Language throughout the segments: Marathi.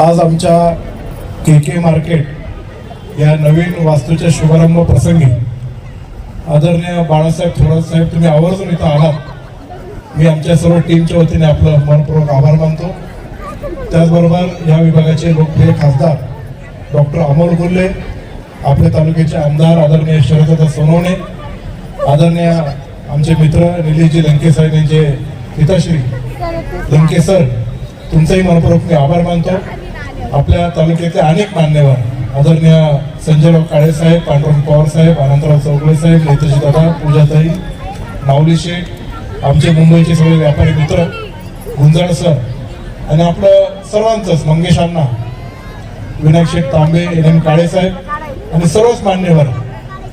आज आमच्या के के मार्केट या नवीन वास्तूच्या शुभारंभ प्रसंगी आदरणीय बाळासाहेब थोरात साहेब तुम्ही आवर्जून इथं आलात. मी आमच्या सर्व टीमच्या वतीने आपलं मनपूर्वक आभार मानतो. त्याचबरोबर या विभागाचे लोकप्रिय खासदार डॉक्टर अमोल गुल्ले आपल्या तालुक्याचे आमदार आदरणीय शरदत्ता सोनवणे आदरणीय आमचे मित्र निलेशजी लंके साहेब यांचे पिताश्री लंके सर तुमचाही मनपूर्वक मी आभार मानतो. आपल्या तालुक्यातले अनेक मान्यवर आदरणीय संजयराव काळे साहेब पांडुरंग पवार साहेब अनंतराव चौगुले साहेब नेताजी दादा पूजाताई माऊली शेठ आमचे मुंबईचे सगळे व्यापारी मित्र गुंजाळ सर आणि आपलं सर्वांचंच मंगेश अण्णा विनायक शेठ तांबे एन एम काळे साहेब आणि सर्वच मान्यवर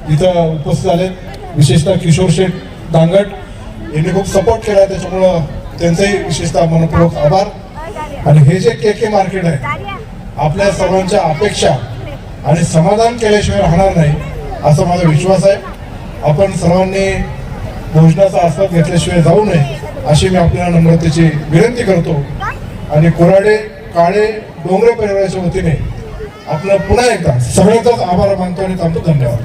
इथं उपस्थित झाले विशेषतः किशोर शेठ दांगट यांनी खूप सपोर्ट केला त्याच्यामुळं त्यांचाही विशेषतः मनपूर्वक आभार. आणि हे जे के के मार्केट आहे आपल्या सर्वांच्या अपेक्षा आणि समाधान केल्याशिवाय राहणार नाही असा माझा विश्वास आहे. आपण सर्वांनी भोजनाचा आस्वाद घेतल्याशिवाय जाऊ नये अशी मी आपल्याला नम्रतेची विनंती करतो. आणि कोराडे काळे डोंगरे परिवाराच्या वतीने आपलं पुन्हा एकदा सगळ्यांचाच आभार मानतो आणि थांबतो. धन्यवाद.